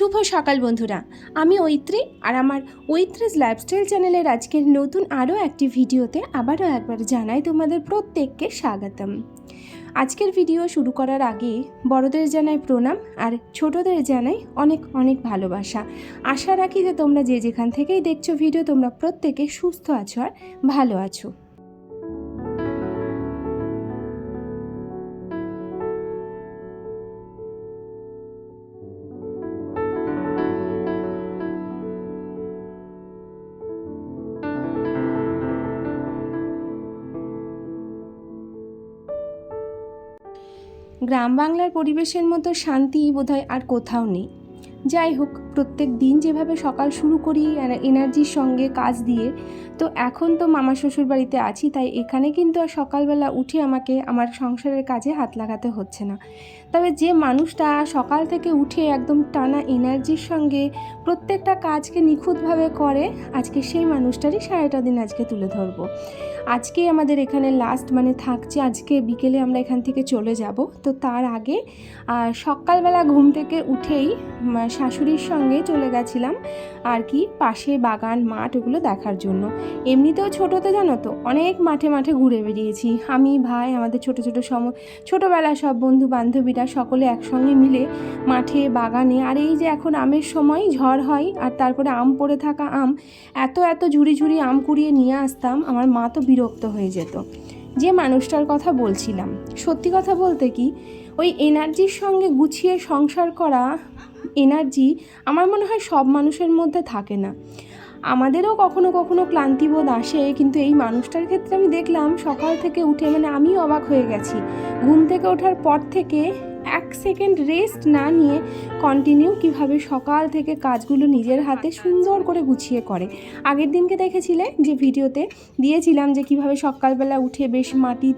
শুভ সকাল বন্ধুরা। আমি ঐত্রী আর আমার ঐত্রিস লাইফস্টাইল চ্যানেলের আজকের নতুন আরও একটি ভিডিওতে আবারও একবার জানাই তোমাদের প্রত্যেককে স্বাগতম। আজকের ভিডিও শুরু করার আগে বড়দের জানাই প্রণাম আর ছোটদের জানাই অনেক অনেক ভালোবাসা। আশা রাখি যে তোমরা যে যেখান থেকেই দেখছ ভিডিও, তোমরা প্রত্যেকে সুস্থ আছো আর ভালো আছো। গ্রাম বাংলার পরিবেশের মতো শান্তি বোধহয় আর কোথাও নেই। যাই হোক, প্রত্যেক দিন যেভাবে সকাল শুরু করি এনার্জির সঙ্গে কাজ দিয়ে, তো এখন তো মামা শ্বশুর বাড়িতে আছি, তাই এখানে কিন্তু আর সকালবেলা উঠে আমাকে, আমার সংসারের কাজে হাত লাগাতে হচ্ছে না। তবে যে মানুষটা সকাল থেকে উঠে একদম টানা এনার্জির সঙ্গে প্রত্যেকটা কাজকে নিখুঁতভাবে করে, আজকে সেই মানুষটারই সারাটা দিন আজকে তুলে ধরবো। আজকে আমাদের এখানে লাস্ট মানে থাকছে, আজকে বিকেলে আমরা এখান থেকে চলে যাব। তো তার আগে সকালবেলা ঘুম থেকে উঠেই শাশুড়ির সঙ্গে চলে গেছিলাম আর কি পাশে বাগান, মাঠ ওগুলো দেখার জন্য। এমনিতেও ছোটোতে জানো তো, অনেক মাঠে মাঠে ঘুরে বেরিয়েছি আমি, ভাই, আমাদের ছোট ছোট সম ছোটোবেলা সব বন্ধু বান্ধবীরা সকলে একসঙ্গে মিলে মাঠে, বাগানে, আর এই যে এখন আমের সময়, ঝড় হয়, আর তারপরে আম পড়ে থাকা আম, এত এত ঝুড়ি ঝুড়ি আম কুড়িয়ে নিয়ে আসতাম, আমার মা তো বিরক্ত হয়ে যেত। যে মানুষটার কথা বলছিলাম, সত্যি কথা বলতে কি, ওই এনার্জির সঙ্গে গুছিয়ে সংসার করা এনার্জি আমার মনে হয় সব মানুষের মধ্যে থাকে না। আমাদেরও কখনো কখনো ক্লান্তিবোধ আসে, কিন্তু এই মানুষটার ক্ষেত্রে আমি দেখলাম সকাল থেকে উঠে মানে আমি অবাক হয়ে গেছি। ঘুম থেকে ওঠার পর থেকে এক সেকেন্ড রেস্ট না নিয়ে কন্টিনিউ কীভাবে সকাল থেকে কাজগুলো নিজের হাতে সুন্দর করে গুছিয়ে করে। আগের দিনকে দেখেছিলে যে ভিডিওতে? দিয়েছিলাম যে কীভাবে সকালবেলা উঠে বেশ মাটি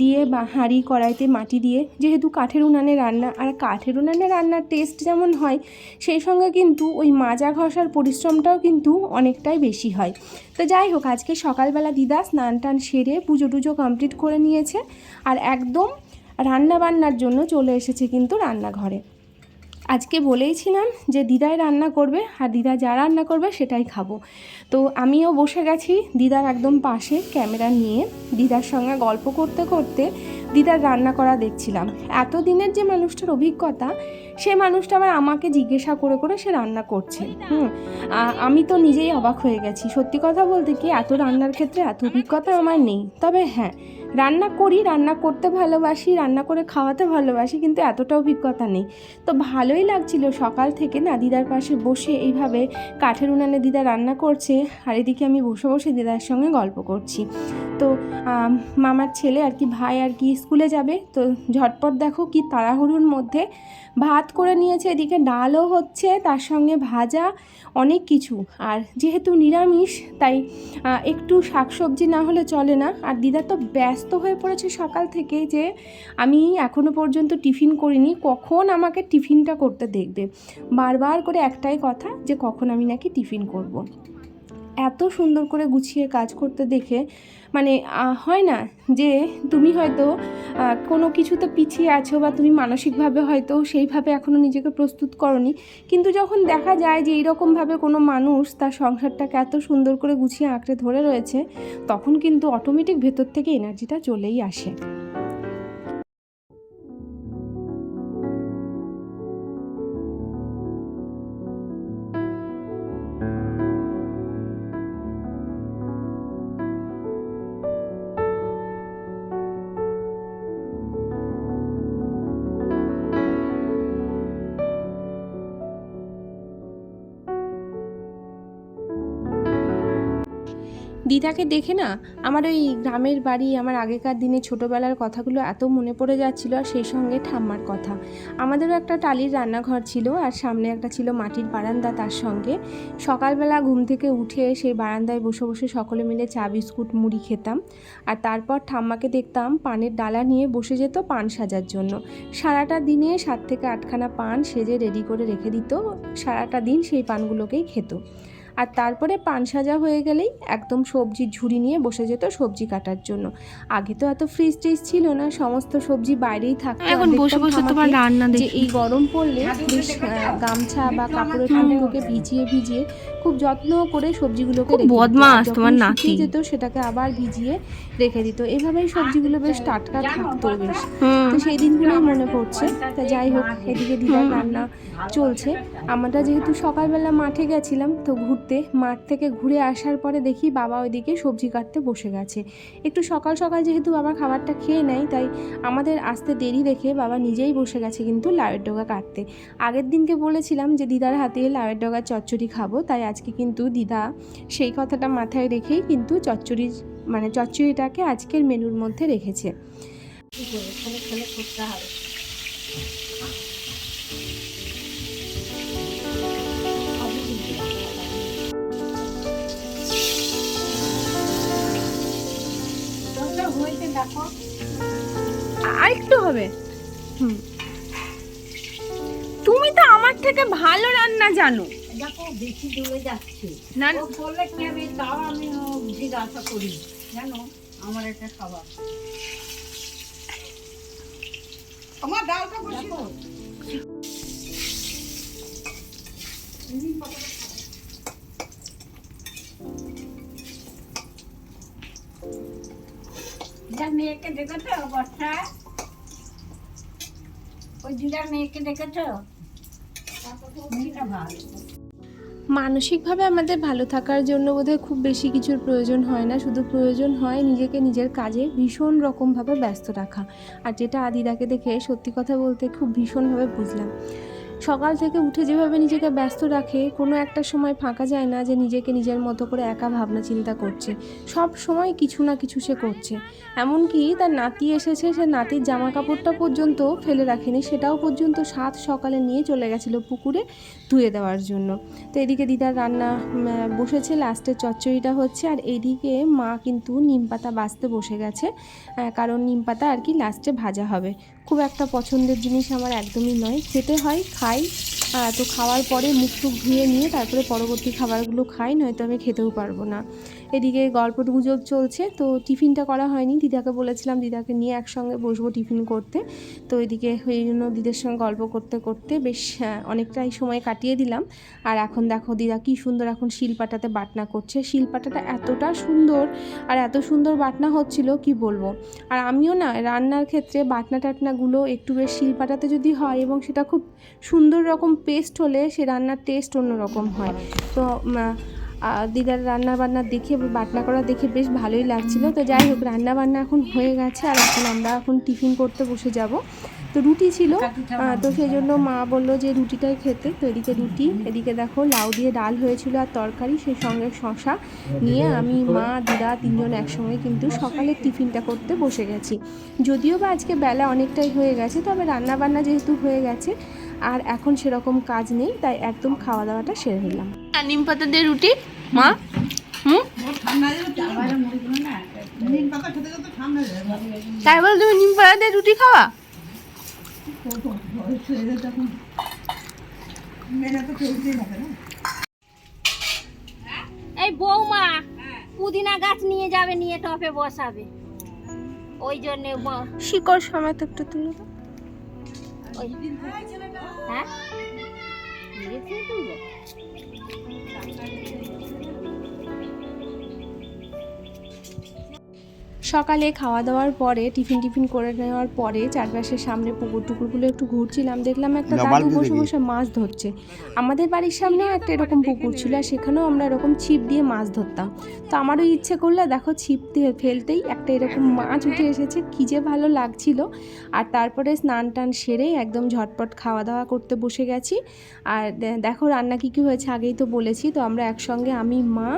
দিয়ে বা হাঁড়ি কড়াইতে মাটি দিয়ে, যেহেতু কাঠের উনানে রান্না, আর কাঠের উনানে রান্নার টেস্ট যেমন হয়, সেই সঙ্গে কিন্তু ওই মাজা ঘষার পরিশ্রমটাও কিন্তু অনেকটাই বেশি হয়। তো যাই হোক, আজকে সকালবেলা দিদা স্নান টান সেরে পুজো টুজো কমপ্লিট করে নিয়েছে, আর একদম রান্না বান্নার জন্য চলে এসেছে কিন্তু রান্নাঘরে। আজকে বলেইছিলাম যে দিদাই রান্না করবে, আর দিদা যা রান্না করবে সেটাই খাব। তো আমিও বসে গেছি দিদার একদম পাশে ক্যামেরা নিয়ে। দিদার সঙ্গে গল্প করতে করতে দিদার রান্না করা দেখছিলাম। এতদিনের যে মানুষটার অভিজ্ঞতা, সে মানুষটা আবার আমাকে জিজ্ঞাসা করে করে সে রান্না করছে। হুম আমি তো নিজেই অবাক হয়ে গেছি। সত্যি কথা বলতে কি, এত রান্নার ক্ষেত্রে এত অভিজ্ঞতা আমার নেই। তবে হ্যাঁ রান্না করি, রান্না করতে ভালোবাসি, রান্না করে খাওয়াতে ভালোবাসি, কিন্তু এতটা অভিজ্ঞতা নেই। তো ভালোই লাগছিল সকাল থেকে না দিদার পাশে বসে এইভাবে কাঠের উনানে দিদা রান্না করছে, আর এদিকে আমি বসে বসে দিদার সঙ্গে গল্প করছি। তো মামার ছেলে আর কি, ভাই আর কি স্কুলে যাবে। তো ঝটপট দেখো কি তাড়াহুড়োর মধ্যে ভাত করে নিয়েছে, এদিকে ডালও হচ্ছে, তার সঙ্গে ভাজা, অনেক কিছু। আর যেহেতু নিরামিষ, তাই একটু শাকসবজি না হলে চলে না। আর দিদা তো ব্যস্ত হয়ে পড়েছে সকাল থেকে যে, আমি এখনও পর্যন্ত টিফিন করিনি, কখন আমাকে টিফিনটা করতে দেখবে? বারবার করে একটাই কথা যে, কখন আমি নাকি টিফিন করব। এত সুন্দর করে গুছিয়ে কাজ করতে দেখে মানে হয় না যে তুমি হয়তো কোনো কিছুতে পিছিয়ে আছো বা তুমি মানসিকভাবে হয়তো সেইভাবে এখনও নিজেকে প্রস্তুত করনি। কিন্তু যখন দেখা যায় যে এইরকমভাবে কোনো মানুষ তার সংসারটাকে এত সুন্দর করে গুছিয়ে আঁকড়ে ধরে রয়েছে, তখন কিন্তু অটোমেটিক ভেতর থেকে এনার্জিটা চলেই আসে। দিদাকে দেখে না আমার ওই গ্রামের বাড়ি, আমার আগেকার দিনে ছোটোবেলার কথাগুলো এত মনে পড়ে যাচ্ছিল আর সেই সঙ্গে ঠাম্মার কথা। আমাদেরও একটা টালির রান্নাঘর ছিল আর সামনে একটা ছিল মাটির বারান্দা তার সঙ্গে। সকালবেলা ঘুম থেকে উঠে সেই বারান্দায় বসে বসে সকলে মিলে চা, বিস্কুট, মুড়ি খেতাম। আর তারপর ঠাম্মাকে দেখতাম পানের ডালা নিয়ে বসে যেত পান সাজার জন্য। সারাটা দিনে সাত থেকে আটখানা পান সেজে রেডি করে রেখে দিত, সারাটা দিন সেই পানগুলোকেই খেত। আর তারপরে পান সাজা হয়ে গেলেই একদম সবজির ঝুড়ি নিয়ে বসে যেত সবজি কাটার জন্য। আগে তো এত ফ্রিজ ট্রিজ ছিল না সমস্ত সবজি বাইরেই থাকতো। এখন বসে বসে তোমার রান্না দেখি। এই গরম পড়লে বেশ গামছা বা কাপড়ের টুকরোকে ভিজিয়ে ভিজিয়ে খুব যত্ন করে সবজিগুলোকে বদমাস তোমার নাতি। যেত সেটাকে আবার ভিজিয়ে রেখে দিত। এভাবেই সবজিগুলো বেশ টাটকা থাকতো বেশ। তো সেই দিনগুলোই মনে পড়ছে। তা যাই হোক এদিকে দিদার রান্না চলছে। আমরা যেহেতু সকালবেলা মাঠে গেছিলাম তো ঘুরতে মাঠ থেকে ঘুরে আসার পরে দেখি বাবা ওইদিকে সবজি কাটতে বসে গেছে। একটু সকাল সকাল যেহেতু বাবা খাবারটা খেয়ে নেয়, তাই আমাদের আসতে দেরি দেখে বাবা নিজেই বসে গেছে কিন্তু লাউয়ের ডগা কাটতে। আগের দিনকে বলেছিলাম যে, দিদার হাতে লাউয়ের ডগার চচ্চড়ি খাব। তাই আজকে কিন্তু দিদা সেই কথাটা মাথায় রেখেই কিন্তু চচ্চড়ি মানে চচ্চড়িটাকে আজকের মেনুর মধ্যে রেখেছে। আর একটু হবে। হুম। তুমি তো আমার থেকে ভালো রান্না জানো। দেখো বেশি দূরে যাচ্ছে। না। করলে কি আমি তাও আমি জিজ্ঞাসা করি। জানো আমার একটা খাবার। আমার ডালটা দেখো। দিদার মেয়েকে দেখেছ? বর্ষা? ওই মেয়েকে দেখেছ? মানসিকভাবে আমাদের ভালো থাকার জন্য বোধহয় খুব বেশি কিছুর প্রয়োজন হয় না। শুধু প্রয়োজন হয় নিজেকে নিজের কাজে ভীষণ রকমভাবে ব্যস্ত রাখা। আর যেটা আদিদাকে দেখে সত্যি কথা বলতে খুব ভীষণভাবে বুঝলাম। সকাল থেকে উঠে যেভাবে নিজেকে ব্যস্ত রাখে, কোনো একটা সময় ফাঁকা যায় না যে নিজেকে নিজের মতো করে একা ভাবনা চিন্তা করছে। সব সময় কিছু না কিছু সে করছে। এমনকি তার নাতি এসেছে, সে নাতির জামা কাপড়টা পর্যন্ত ফেলে রাখেনি, সেটাও পর্যন্ত সাত সকালে নিয়ে চলে গেছিল পুকুরে ধুয়ে দেওয়ার জন্য। তো এদিকে দিদার রান্না বসেছে লাস্টে চচ্চড়িটা হচ্ছে, আর এদিকে মা কিন্তু নিম পাতা বাছতে বসে গেছে কারণ নিম পাতা আর কি লাস্টে ভাজা হবে। খুব একটা পছন্দের জিনিস আমার একদমই নয়। খেতে হয়, খাই। তো খাওয়ার পরে মুখ টুক ধুয়ে নিয়ে তারপরে পরবর্তী খাবারগুলো খাই, নয়তো আমি খেতেও পারব না। এদিকে গল্প গুজব চলছে, তো টিফিনটা করা হয়নি। দিদাকে বলেছিলাম, দিদাকে নিয়ে একসঙ্গে বসবো টিফিন করতে। তো এদিকে এই জন্য দিদের সঙ্গে গল্প করতে করতে বেশ অনেকটাই সময় কাটিয়ে দিলাম। আর এখন দেখো দিদা কি সুন্দর এখন শিলপাটাতে বাটনা করছে। শিলপাটাটা এতটা সুন্দর আর এত সুন্দর বাটনা হচ্ছিল, কি বলব? আর আমিও না রান্নার ক্ষেত্রে বাটনা টাটনাগুলো একটু বেশ শিলপাটাতে যদি হয় এবং সেটা খুব সুন্দর রকম পেস্ট হলে সে রান্নার টেস্ট অন্যরকম হয়। তো দিদার রান্না বান্না দেখে বাটনা করা দেখে বেশ ভালোই লাগছিল। তো যাই হোক রান্না বান্না এখন হয়ে গেছে আর এখন আমরা এখন টিফিন করতে বসে যাব। তো রুটি ছিল তো সেই জন্য মা বলল যে রুটিটাই খেতে। তো এদিকে রুটি, এদিকে দেখো লাউ দিয়ে ডাল হয়েছিল আর তরকারি, সেই সঙ্গে শশা নিয়ে আমি মা, দিদা তিনজন একসঙ্গে কিন্তু সকালের টিফিনটা করতে বসে গেছি। যদিও বা আজকে বেলা অনেকটাই হয়ে গেছে, তবে রান্না বান্না যেহেতু হয়ে গেছে আর এখন সেরকম কাজ নেই তাই একদম খাওয়া দাওয়াটা সেরে নিলাম। আর নিম পাতা দিয়ে রুটি? মা? হুম? তাই বলে তুমি নিম পাতা দিয়ে রুটি খাওয়া? এই বৌমা পুদিনা গাছ নিয়ে যাবে নিয়ে টপে বসাবে। ওই জন্য শিকড় সমেত একটু তুলে দাও। ওই হ্যাঁ? সকালে খাওয়া দাওয়ার পরে টিফিন টিফিন করে নেওয়ার পরে চারপাশের সামনে পুকুর টুকুরগুলো একটু ঘুরছিলাম দেখলাম একটা দাদু বসে বসে মাছ ধরছে। আমাদের বাড়ির সামনেও একটা এরকম পুকুর ছিল আর সেখানেও আমরা এরকম ছিপ দিয়ে মাছ ধরতাম। তো আমারও ইচ্ছে করলে দেখো ছিপ দিয়ে ফেলতেই একটা এরকম মাছ উঠে এসেছে কী যে ভালো লাগছিল। আর তারপরে স্নান টান সেরে একদম ঝটপট খাওয়া দাওয়া করতে বসে গেছি। আর দেখো রান্না কী কী হয়েছে আগেই তো বলেছি তো আমরা একসঙ্গে আমি মা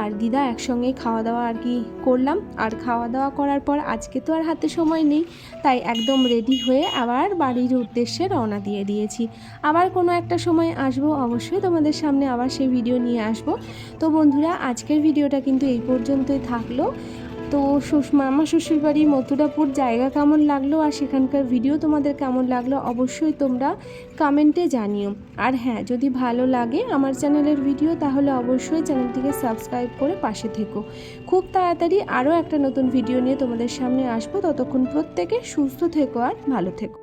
আর দিদা একসঙ্গেই খাওয়া দাওয়া আর কি করলাম। আর খাওয়া দাওয়া করার পর আজকে তো আর হাতে সময় নেই, তাই একদম রেডি হয়ে আবার বাড়ির উদ্দেশ্যে রওনা দিয়ে দিয়েছি। আবার কোনো একটা সময় আসব, অবশ্যই তোমাদের সামনে আবার সেই ভিডিও নিয়ে আসব। তো বন্ধুরা, আজকের ভিডিওটা কিন্তু এই পর্যন্তই থাকল। তো মামা শ্বশুর বাড়ি মথুরাপুর। জায়গা কেমন লাগল আর সেখানকার ভিডিও তোমাদের কেমন লাগল অবশ্যই তোমরা কমেন্টে জানিও। আর হ্যাঁ যদি ভালো লাগে আমার চ্যানেলের ভিডিও তাহলে অবশ্যই চ্যানেলটিকে সাবস্ক্রাইব করে পাশে থেকো। খুব তাড়াতাড়ি আরও একটা নতুন ভিডিও নিয়ে তোমাদের সামনে আসব। ততক্ষণ প্রত্যেকে সুস্থ থেকো আর ভালো থেকো।